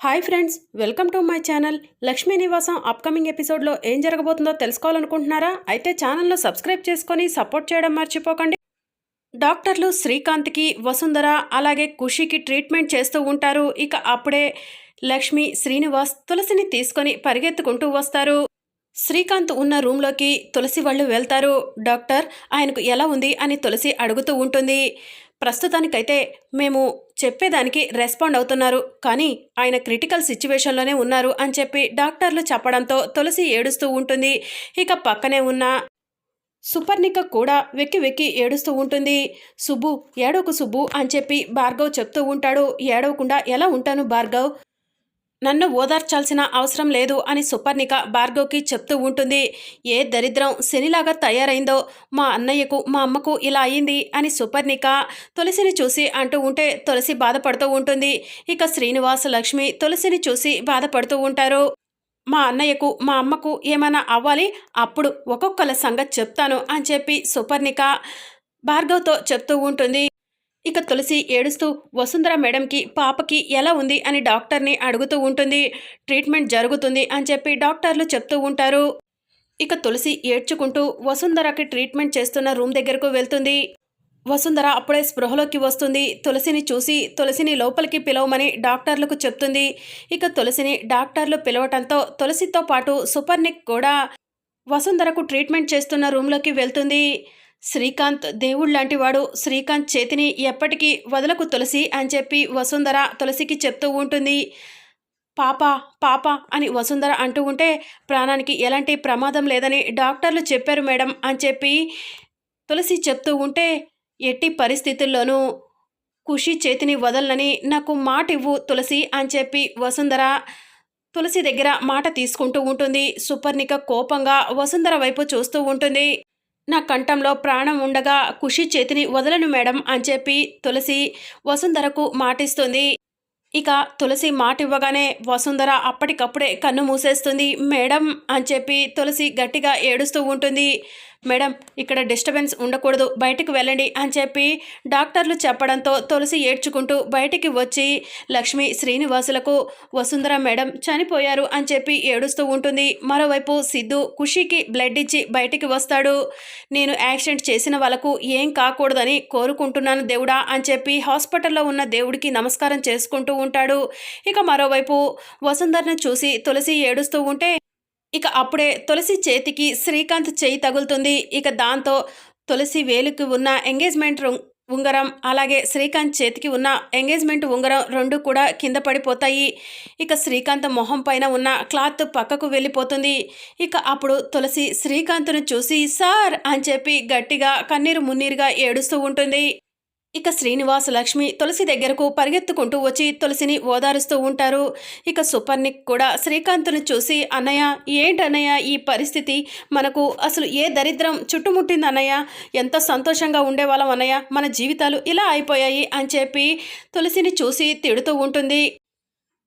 Hi friends welcome to my channel. Lakshmi Nivasam upcoming ఎపిసోడ్లో ఏం జరగబోతుందో తెలుసుకోవాలనుకుంటున్నారా? అయితే ఛానల్ను సబ్స్క్రైబ్ చేసుకొని సపోర్ట్ చేయడం మర్చిపోకండి. డాక్టర్లు శ్రీకాంత్కి వసుంధర అలాగే ఖుషికి ట్రీట్మెంట్ చేస్తూ ఉంటారు. ఇక అప్పుడే లక్ష్మి శ్రీనివాస్ తులసిని తీసుకొని పరిగెత్తుకుంటూ వస్తారు. శ్రీకాంత్ ఉన్న రూమ్లోకి తులసి వాళ్ళు వెళ్తారు. డాక్టర్ ఆయనకు ఎలా ఉంది అని తులసి అడుగుతూ ఉంటుంది. ప్రస్తుతానికైతే మేము చెప్పేదానికి రెస్పాండ్ అవుతున్నారు. కానీ ఆయన క్రిటికల్ సిచ్యువేషన్లోనే ఉన్నారు అని చెప్పి డాక్టర్లు చెప్పడంతో తులసి ఏడుస్తూ ఉంటుంది. ఇక పక్కనే ఉన్న సుపర్ణిక కూడా వెక్కి వెక్కి ఏడుస్తూ ఉంటుంది. సుబ్బు ఏడవకు సుబ్బు అని చెప్పి భార్గవ్ చెప్తూ ఉంటాడు. ఏడవకుండా ఎలా ఉంటాను భార్గవ్? నన్ను ఓదార్చాల్సిన అవసరం లేదు అని సుపర్ణిక భార్గవ్కి చెప్తూ ఉంటుంది. ఏ దరిద్రం శనిలాగా తయారైందో మా అన్నయ్యకు మా అమ్మకు ఇలా అయింది అని సుపర్ణిక తులసిని చూసి అంటూ ఉంటే తులసి బాధపడుతూ ఉంటుంది. ఇక శ్రీనివాస లక్ష్మి తులసిని చూసి బాధపడుతూ ఉంటారు. మా అన్నయ్యకు మా అమ్మకు ఏమైనా అవ్వాలి? అప్పుడు ఒక్కొక్కల సంగతి చెప్తాను అని చెప్పి సుపర్ణిక భార్గవ్తో చెప్తూ ఉంటుంది. ఇక తులసి ఏడుస్తూ వసుంధర మేడంకి పాపకి ఎలా ఉంది? అని డాక్టర్ని అడుగుతూ ఉంటుంది. ట్రీట్మెంట్ జరుగుతుంది అని చెప్పి డాక్టర్లు చెప్తూ ఉంటారు. ఇక తులసి ఏడ్చుకుంటూ వసుంధరకి ట్రీట్మెంట్ చేస్తున్న రూమ్ దగ్గరకు వెళ్తుంది. వసుంధర అప్పుడే స్పృహలోకి వస్తుంది. తులసిని చూసి తులసిని లోపలికి పిలవమని డాక్టర్లకు చెప్తుంది. ఇక తులసిని డాక్టర్లు పిలవటంతో తులసితో పాటు సూపర్నిక్ కూడా వసుంధరకు ట్రీట్మెంట్ చేస్తున్న రూమ్లోకి వెళ్తుంది. శ్రీకాంత్ దేవుడు లాంటివాడు శ్రీకాంత్ చేతిని ఎప్పటికీ వదలకు తులసి అని చెప్పి వసుంధర తులసికి చెప్తూ ఉంటుంది. పాప పాప అని వసుంధర అంటూ ఉంటే ప్రాణానికి ఎలాంటి ప్రమాదం లేదని డాక్టర్లు చెప్పారు మేడం అని చెప్పి తులసి చెప్తూ ఉంటే ఎట్టి పరిస్థితుల్లోనూ ఖుషి చేతిని వదలనని నాకు మాట ఇవ్వు తులసి అని చెప్పి వసుంధర తులసి దగ్గర మాట తీసుకుంటూ ఉంటుంది. సుపర్ణిక కోపంగా వసుంధర వైపు చూస్తూ ఉంటుంది. నా కంఠంలో ప్రాణం ఉండగా ఖుషి చేతిని వదలను మేడం అని చెప్పి తులసి వసుంధరకు మాటిస్తుంది. ఇక తులసి మాట ఇవ్వగానే వసుంధర అప్పటికప్పుడే కన్ను మూసేస్తుంది మేడం అని చెప్పి తులసి గట్టిగా ఏడుస్తూ ఉంటుంది. మేడం ఇక్కడ డిస్టర్బెన్స్ ఉండకూడదు బయటికి వెళ్ళండి అని చెప్పి డాక్టర్లు చెప్పడంతో తులసి ఏడ్చుకుంటూ బయటికి వచ్చి లక్ష్మి శ్రీనివాసులకు వసుంధర మేడం చనిపోయారు అని చెప్పి ఏడుస్తూ ఉంటుంది. మరోవైపు సిద్ధు ఖుషికి బ్లడ్ ఇచ్చి బయటికి వస్తాడు. నేను యాక్సిడెంట్ చేసిన వాళ్ళకు ఏం కాకూడదని కోరుకుంటున్నాను దేవుడా అని చెప్పి హాస్పిటల్లో ఉన్న దేవుడికి నమస్కారం చేసుకుంటూ ఉంటాడు. ఇక మరోవైపు వసుంధరను చూసి తులసి ఏడుస్తూ ఉంటే ఇక అప్పుడే తులసి చేతికి శ్రీకాంత్ చేయి తగులుతుంది. ఇక దాంతో తులసి వేలుకి ఉన్న ఎంగేజ్మెంట్ ఉంగరం అలాగే శ్రీకాంత్ చేతికి ఉన్న ఎంగేజ్మెంట్ ఉంగరం రెండు కూడా కింద పడిపోతాయి. ఇక శ్రీకాంత్ మొహం పైన ఉన్న క్లాత్ పక్కకు వెళ్ళిపోతుంది. ఇక అప్పుడు తులసి శ్రీకాంత్ను చూసి సార్ అని చెప్పి గట్టిగా కన్నీరు మున్నీరుగా ఏడుస్తూ ఉంటుంది. ఇక శ్రీనివాస్ లక్ష్మి తులసి దగ్గరకు పరిగెత్తుకుంటూ వచ్చి తులసిని ఓదారుస్తూ ఉంటారు. ఇక సూపర్నిక్ కూడా శ్రీకాంత్ను చూసి అన్నయ్య ఏంటన్నయ్య ఈ పరిస్థితి? మనకు అసలు ఏ దరిద్రం చుట్టుముట్టింది అన్నయ్య? ఎంత సంతోషంగా ఉండేవాళ్ళం అన్నయ్య? మన జీవితాలు ఇలా అయిపోయాయి అని చెప్పి తులసిని చూసి తిడుతూ ఉంటుంది.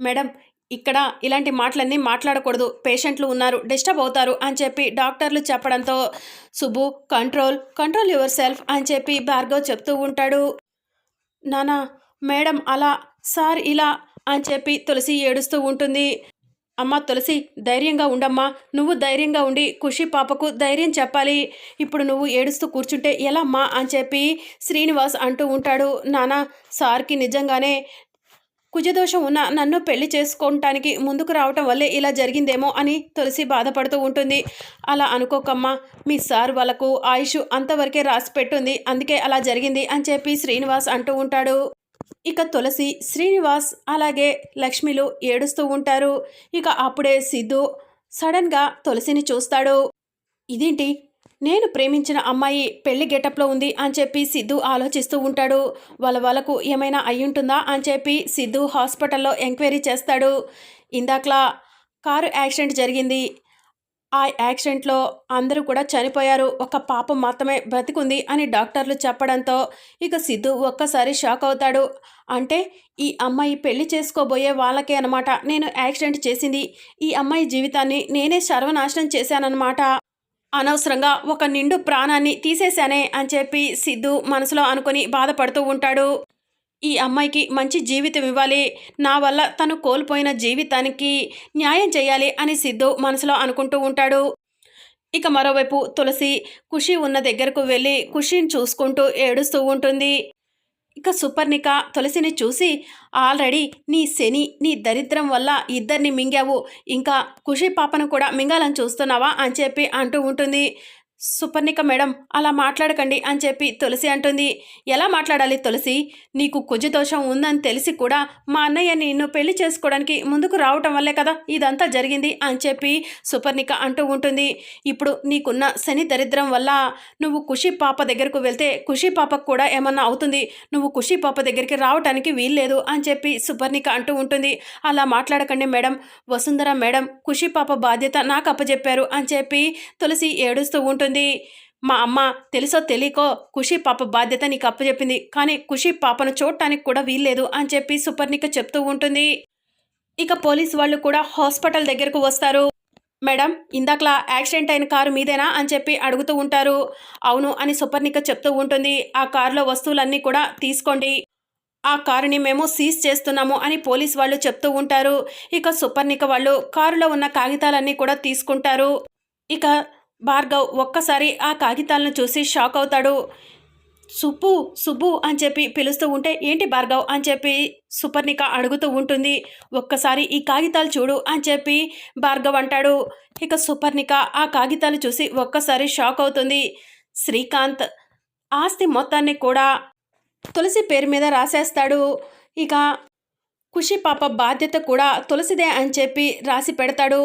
మేడం ఇక్కడ ఇలాంటి మాటలన్నీ మాట్లాడకూడదు. పేషెంట్లు ఉన్నారు డిస్టర్బ్ అవుతారు అని చెప్పి డాక్టర్లు చెప్పడంతో Subbu control control yourself అని చెప్పి భార్గవ్ చెప్తూ ఉంటాడు. నానా మేడం అలా సార్ ఇలా అని చెప్పి తులసి ఏడుస్తూ ఉంటుంది. అమ్మ తులసి ధైర్యంగా ఉండమ్మా. నువ్వు ధైర్యంగా ఉండి ఖుషి పాపకు ధైర్యం చెప్పాలి. ఇప్పుడు నువ్వు ఏడుస్తూ కూర్చుంటే ఎలా అమ్మా అని చెప్పి శ్రీనివాస్ అంటూ ఉంటాడు. నానా సార్కి నిజంగానే కుజదోషం ఉన్న నన్ను పెళ్ళి చేసుకోవటానికి ముందుకు రావటం వల్లే ఇలా జరిగిందేమో అని తులసి బాధపడుతూ ఉంటుంది. అలా అనుకోకమ్మా మీ సార్ వాళ్ళకు ఆయుష్ అంతవరకే రాసి పెట్టుంది. అందుకే అలా జరిగింది అని చెప్పి శ్రీనివాస్ అంటూ ఉంటాడు. ఇక తులసి శ్రీనివాస్ అలాగే లక్ష్మిలు ఏడుస్తూ ఉంటారు. ఇక అప్పుడే సిద్ధు సడన్గా తులసిని చూస్తాడు. ఇదేంటి? నేను ప్రేమించిన అమ్మాయి పెళ్ళి గెటప్లో ఉంది అని చెప్పి సిద్ధు ఆలోచిస్తూ ఉంటాడు. వాళ్ళ వాళ్ళకు ఏమైనా అయ్యుంటుందా అని చెప్పి సిద్ధు హాస్పిటల్లో ఎంక్వైరీ చేస్తాడు. ఇందాకలా కారు యాక్సిడెంట్ జరిగింది. ఆ యాక్సిడెంట్లో అందరూ కూడా చనిపోయారు. ఒక పాప మాత్రమే బ్రతికుంది అని డాక్టర్లు చెప్పడంతో ఇక సిద్ధు ఒక్కసారి షాక్ అవుతాడు. అంటే ఈ అమ్మాయి పెళ్ళి చేసుకోబోయే వాళ్ళకే అనమాట నేను యాక్సిడెంట్ చేసింది. ఈ అమ్మాయి జీవితాన్ని నేనే సర్వనాశనం చేశానన్నమాట. అనవసరంగా ఒక నిండు ప్రాణాన్ని తీసేశానే అని చెప్పి సిద్ధు మనసులో అనుకుని బాధపడుతూ ఉంటాడు. ఈ అమ్మాయికి మంచి జీవితం ఇవ్వాలి. నా వల్ల తను కోల్పోయిన జీవితానికి న్యాయం చేయాలి అని సిద్ధు మనసులో అనుకుంటూ ఉంటాడు. ఇక మరోవైపు తులసి ఖుషి ఉన్న దగ్గరకు వెళ్ళి ఖుషిని చూసుకుంటూ ఏడుస్తూ ఉంటుంది. ఇక సుపర్ణిక తులసిని చూసి ఆల్రెడీ నీ శని నీ దరిద్రం వల్ల ఇద్దరిని మింగావు. ఇంకా ఖుషి పాపను కూడా మింగాలని చూస్తున్నావా? అని చెప్పి అంటూ ఉంటుంది. సుపర్ణిక మేడం అలా మాట్లాడకండి అని చెప్పి తులసి అంటుంది. ఎలా మాట్లాడాలి తులసి? నీకు కుజ దోషం ఉందని తెలిసి కూడా మా అన్నయ్య నిన్ను పెళ్ళి చేసుకోవడానికి ముందుకు రావటం వల్లే కదా ఇదంతా జరిగింది అని చెప్పి సుపర్ణిక అంటూ ఉంటుంది. ఇప్పుడు నీకున్న శని దరిద్రం వల్ల నువ్వు ఖుషి పాప దగ్గరకు వెళ్తే ఖుషి పాపకు కూడా ఏమన్నా అవుతుంది. నువ్వు ఖుషి పాప దగ్గరికి రావటానికి వీల్లేదు అని చెప్పి సుపర్ణిక అంటూ ఉంటుంది. అలా మాట్లాడకండి మేడం. వసుంధర మేడం ఖుషి పాప బాధ్యత నాకు అప్పచెప్పారు అని చెప్పి తులసి ఏడుస్తూ ఉంటుంది. మా అమ్మ తెలుసో తెలియకో ఖుషి పాప బాధ్యత నీకు అప్పచెప్పింది. కానీ ఖుషి పాపను చూడటానికి కూడా వీల్లేదు అని చెప్పి సుపర్ణిక చెప్తూ ఉంటుంది. ఇక పోలీస్ వాళ్ళు కూడా హాస్పిటల్ దగ్గరకు వస్తారు. మేడం ఇందాకలా యాక్సిడెంట్ అయిన కారు మీదేనా అని చెప్పి అడుగుతూ ఉంటారు. అవును అని సుపర్ణిక చెప్తూ ఉంటుంది. ఆ కారులో వస్తువులన్నీ కూడా తీసుకోండి. ఆ కారుని మేము సీజ్ చేస్తున్నాము అని పోలీస్ వాళ్ళు చెప్తూ ఉంటారు. ఇక సుపర్ణిక వాళ్ళు కారులో ఉన్న కాగితాలన్నీ కూడా తీసుకుంటారు. ఇక భార్గవ్ ఒక్కసారి ఆ కాగితాలను చూసి షాక్ అవుతాడు. సుబ్బు సుబ్బు అని చెప్పి పిలుస్తూ ఉంటే ఏంటి భార్గవ్? అని చెప్పి సుపర్ణిక అడుగుతూ ఉంటుంది. ఒక్కసారి ఈ కాగితాలు చూడు అని చెప్పి భార్గవ్ అంటాడు. ఇక సుపర్ణిక ఆ కాగితాలు చూసి ఒక్కసారి షాక్ అవుతుంది. శ్రీకాంత్ ఆస్తి మొత్తాన్ని కూడా తులసి పేరు మీద రాసేస్తాడు. ఇక ఖుషి పాప బాధ్యత కూడా తులసిదే అని చెప్పి రాసి పెడతాడు.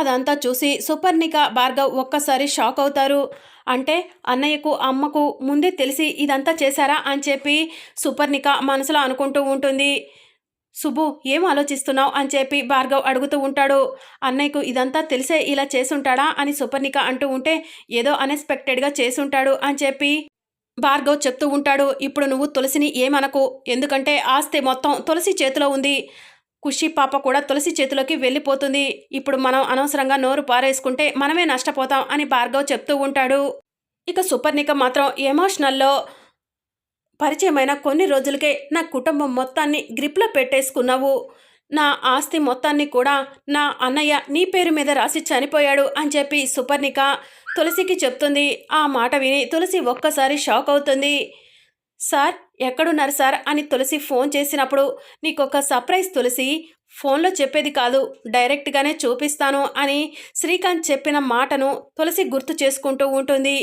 అదంతా చూసి సుపర్ణిక భార్గవ్ ఒక్కసారి షాక్ అవుతారు. అంటే అన్నయ్యకు అమ్మకు ముందే తెలిసి ఇదంతా చేశారా అని చెప్పి సుపర్ణిక మనసులో అనుకుంటూ ఉంటుంది. సుబ్బు ఏం ఆలోచిస్తున్నావు అని చెప్పి భార్గవ్ అడుగుతూ ఉంటాడు. అన్నయ్యకు ఇదంతా తెలిసే ఇలా చేసుంటాడా అని సుపర్ణిక అంటూ ఉంటే ఏదో అన్ఎక్స్పెక్టెడ్గా చేసుంటాడు అని చెప్పి భార్గవ్ చెప్తూ ఉంటాడు ఇప్పుడు నువ్వు తులసిని ఏమనకు? ఎందుకంటే ఆస్తి మొత్తం తులసి చేతిలో ఉంది. ఖుషి పాప కూడా తులసి చేతిలోకి వెళ్ళిపోతుంది. ఇప్పుడు మనం అనవసరంగా నోరు పారేసుకుంటే మనమే నష్టపోతాం అని భార్గవ్ చెప్తూ ఉంటాడు. ఇక సుపర్ణిక మాత్రం ఎమోషనల్లో పరిచయమైన కొన్ని రోజులకే నా కుటుంబం మొత్తాన్ని గ్రిప్లో పెట్టేసుకున్నావు. నా ఆస్తి మొత్తాన్ని కూడా నా అన్నయ్య నీ పేరు మీద రాసి చనిపోయాడు అని చెప్పి సుపర్ణిక తులసికి చెప్తుంది. ఆ మాట విని తులసి ఒక్కసారి షాక్ అవుతుంది. సార్ ఎక్కడున్నారు సార్? అని తులసి ఫోన్ చేసినప్పుడు నీకొక సర్ప్రైజ్ తులసి ఫోన్లో చెప్పేది కాదు డైరెక్ట్గానే చూపిస్తాను అని శ్రీకాంత్ చెప్పిన మాటను తులసి గుర్తు చేసుకుంటూ ఉంటుంది.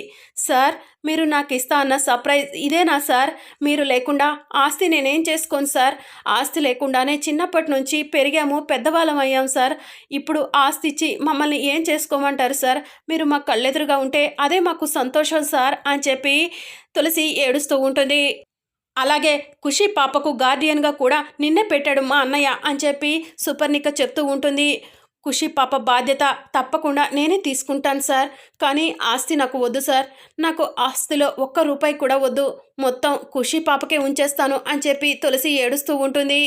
సార్ మీరు నాకు ఇస్తా అన్న సర్ప్రైజ్ ఇదేనా సార్? మీరు లేకుండా ఆస్తి నేనేం చేసుకోను సార్? ఆస్తి లేకుండానే చిన్నప్పటి నుంచి పెరిగాము పెద్దవాళ్ళం అయ్యాం సార్. ఇప్పుడు ఆస్తి ఇచ్చి మమ్మల్ని ఏం చేసుకోమంటారు సార్? మీరు మా కళ్ళెదురుగా ఉంటే అదే మాకు సంతోషం సార్ అని చెప్పి తులసి ఏడుస్తూ ఉంటుంది. అలాగే ఖుషి పాపకు గార్డియన్గా కూడా నిన్నే పెట్టాడు మా అన్నయ్య అని చెప్పి సుపర్ణిక చెప్తూ ఉంటుంది. ఖుషి పాప బాధ్యత తప్పకుండా నేనే తీసుకుంటాను సార్. కానీ ఆస్తి నాకు వద్దు సార్. నాకు ఆస్తిలో ఒక్క రూపాయి కూడా వద్దు. మొత్తం ఖుషి పాపకే ఉంచేస్తాను అని చెప్పి తులసి ఏడుస్తూ ఉంటుంది.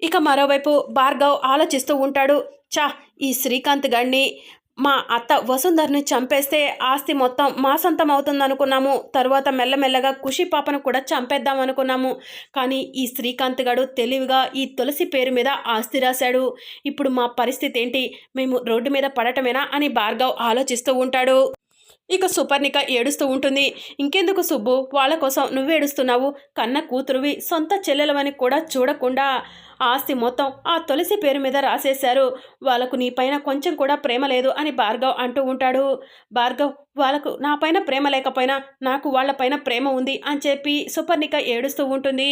ఇక మరోవైపు భార్గవ్ ఆలోచిస్తూ ఉంటాడు. చా ఈ శ్రీకాంత్ గడిని మా అత్త వసుంధర్ని చంపేస్తే ఆస్తి మొత్తం మా సొంతం అవుతుంది అనుకున్నాము తరువాత మెల్లమెల్లగా ఖుషి పాపను కూడా చంపేద్దాం అనుకున్నాము కానీ ఈ శ్రీకాంత్ గడు తెలివిగా ఈ తులసి పేరు మీద ఆస్తి రాశాడు. ఇప్పుడు మా పరిస్థితి ఏంటి? మేము రోడ్డు మీద పడటమేనా అని భార్గవ్ ఆలోచిస్తూ ఉంటాడు. ఇక సుపర్ణిక ఏడుస్తూ ఉంటుంది. ఇంకెందుకు సుబ్బు? వాళ్ళ కోసం నువ్వు ఏడుస్తున్నావు. కన్న కూతురువి సొంత చెల్లెలవని కూడా చూడకుండా ఆస్తి మొత్తం ఆ తులసి పేరు మీద రాసేశారు. వాళ్ళకు నీ పైన కొంచెం కూడా ప్రేమ లేదు అని భార్గవ్ అంటూ ఉంటాడు. భార్గవ్ వాళ్ళకు నా పైన ప్రేమ లేకపోయినా నాకు వాళ్ళపైన ప్రేమ ఉంది అని చెప్పి సుపర్ణిక ఏడుస్తూ ఉంటుంది.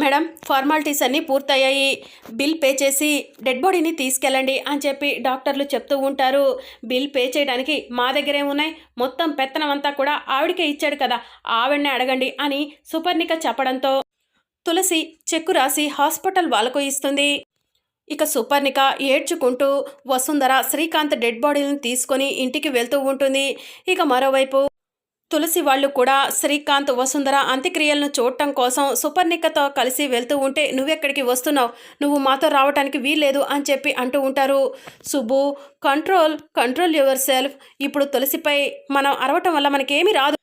మేడం ఫార్మాలిటీస్ అన్నీ పూర్తయ్యాయి. బిల్ పే చేసి డెడ్ బాడీని తీసుకెళ్ళండి అని చెప్పి డాక్టర్లు చెప్తూ ఉంటారు. బిల్ పే చేయడానికి మా దగ్గరే ఉన్నాయి. మొత్తం పెత్తనం అంతా కూడా ఆవిడకే ఇచ్చాడు కదా ఆవిడనే అడగండి అని సుపర్ణిక చెప్పడంతో తులసి చెక్కు రాసి హాస్పిటల్ వాళ్ళకు ఇస్తుంది. ఇక సుపర్ణిక ఏడ్చుకుంటూ వసుంధర శ్రీకాంత్ డెడ్ బాడీని తీసుకొని ఇంటికి వెళ్తూ ఉంటుంది. ఇక మరోవైపు తులసి వాళ్ళు కూడా శ్రీకాంత్ వసుంధర అంత్యక్రియలను చూడటం కోసం సుపర్ణికతో కలిసి వెళ్తూ ఉంటే నువ్వెక్కడికి వస్తున్నావు? నువ్వు మాతో రావటానికి వీల్లేదు అని చెప్పి అంటూ ఉంటారు. Subbu control control yourself. ఇప్పుడు తులసిపై మనం అరవటం వల్ల మనకేమీ రాదు.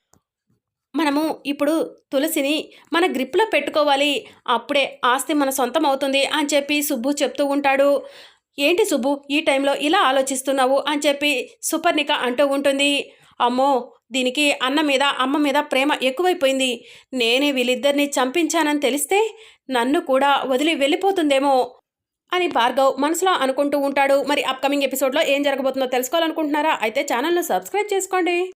మనము ఇప్పుడు తులసిని మన గ్రిప్లో పెట్టుకోవాలి. అప్పుడే ఆస్తి మన సొంతం అవుతుంది అని చెప్పి సుబ్బు చెప్తూ ఉంటాడు. ఏంటి సుబ్బు ఈ టైంలో ఇలా ఆలోచిస్తున్నావు? అని చెప్పి సుపర్ణిక అంటూ ఉంటుంది. అమ్మో దీనికి అన్న మీద అమ్మ మీద ప్రేమ ఎక్కువైపోయింది. నేనే వీళ్ళిద్దరిని చంపించానని తెలిస్తే నన్ను కూడా వదిలి వెళ్ళిపోతుందేమో అని భార్గవ్ మనసులో అనుకుంటూ ఉంటాడు. మరి అప్కమింగ్ ఎపిసోడ్లో ఏం జరగబోతుందో తెలుసుకోవాలనుకుంటున్నారా? అయితే ఛానల్ను సబ్స్క్రైబ్ చేసుకోండి.